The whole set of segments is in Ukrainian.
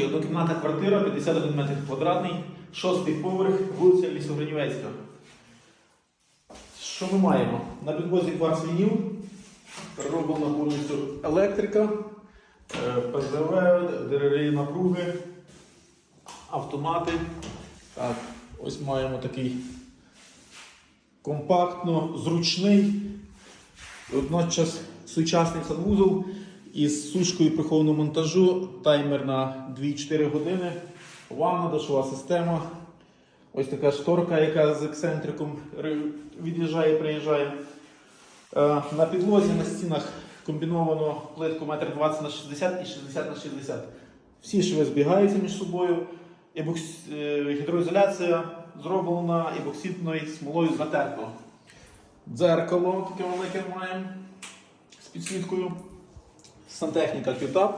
Друзі, однокімнатна квартира, 51 метр квадратний, шостий поверх, вулиця Лісогранівецька. Що ми маємо? На підвозі кварцвінів, перероблена повністю електрика, е, ПЗВ, ДРР напруги, автомати. Так, ось маємо такий компактно зручний, водночас сучасний санвузол із сушкою прихованого монтажу, таймер на 2-4 години, ванна, душова система. Ось така шторка, яка з ексцентриком ри- від'їжджає, приїжджає. Е, На підлозі на стінах комбіновано плитку 1,20 на 60 і 60 на 60. Всі шви збігаються між собою. Ебокс- е, Гідроізоляція зроблена ебоксидною смолою затерто. Дзеркало таке велике маємо з підсвіткою. Сантехніка Q-Tap.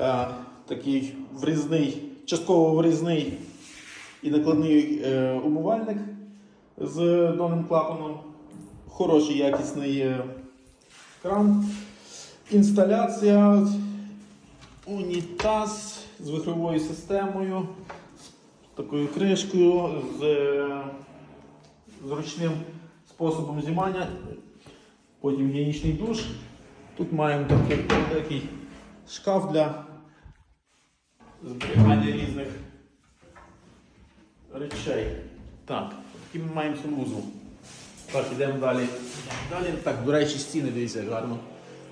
Е, Такий врізний, частково врізний і накладний е, умивальник з донним клапаном. Хороший якісний е, кран. Інсталяція, унітаз з вихровою системою, з такою кришкою, з е, зручним способом знімання. Потім гігієнічний душ. Тут маємо такий великий шкаф для зберігання різних речей. Так, такий ми маємо санвузол. Так, йдемо далі. Далі, так, до речі, стіни дивіться, гарно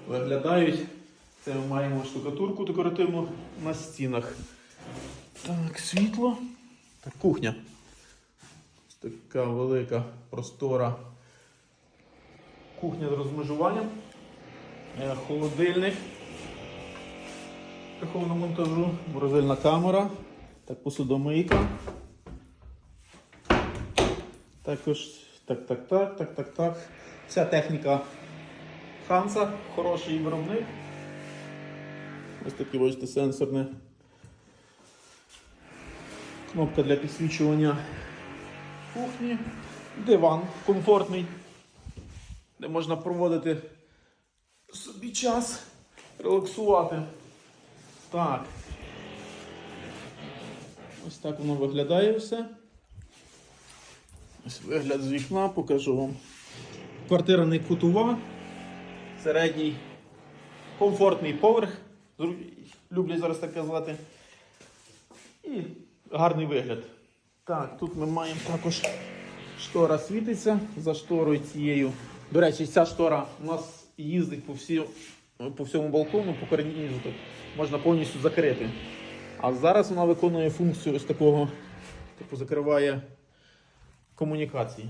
виглядають. Це ми маємо штукатурку декоративну на стінах. Так, світло. Так, кухня. Така велика простора. Кухня з розмежуванням. Е, Холодильник. Прихованого монтажу, морозильна камера, так, посудомийка. Також так, так, так, так, так, так. Ця техніка Ханса, хороший виробник. Ось таке бачите сенсорне. Кнопка для підсвічування кухні. Диван комфортний, де можна проводити собі час, релаксувати. Так. Ось так воно виглядає все. Ось вигляд з вікна покажу вам. Квартира не кутова, середній комфортний поверх. Люблять зараз так казати. І гарний вигляд. Так, тут ми маємо також штора світиться за шторою цією. До речі, ця штора у нас їздить по, всі, по всьому балкону, по карнізу. Тут можна повністю закрити. А зараз вона виконує функцію ось такого, типу закриває комунікації.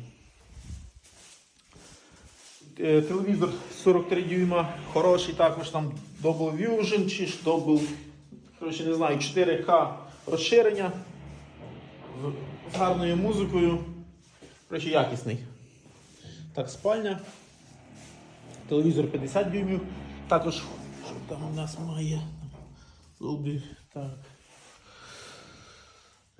Е, Телевізор 43 дюйма, хороший також там Double Vision чи ж Double, коротше, не знаю, 4К розширення з гарною музикою. Коротше, якісний. Так, спальня. Телевізор 50 дюймів. Також, що там у нас має? Долбі, Так.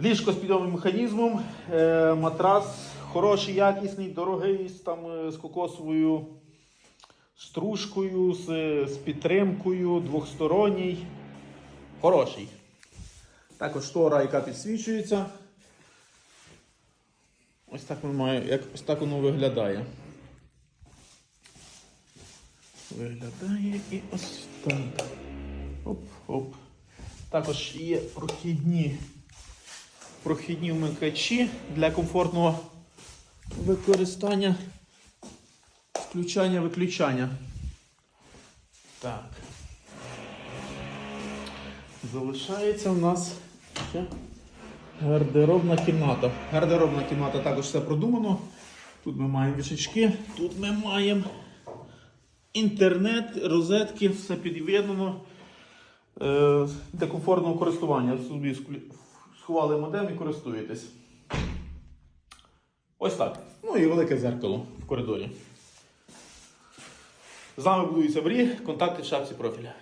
Ліжко з підйомним механізмом, е, матрас хороший, якісний, дорогий, з, там, е, з кокосовою стружкою, з, з підтримкою, двохсторонній. Хороший. Також штора, яка підсвічується. Ось так ми маємо, як ось так воно виглядає. Виглядає і ось так. Оп-оп. Також є прохідні, прохідні вмикачі для комфортного використання, включання-виключання. Так. Залишається у нас ще гардеробна кімната. Гардеробна кімната також все продумано. Тут ми маємо вішачки, тут ми маємо інтернет, розетки, все під'єднано е, для комфортного користування. Собі сховали модем і користуєтесь. Ось так. Ну і велике зеркало в коридорі. З нами будується в контакти в шапці профіля.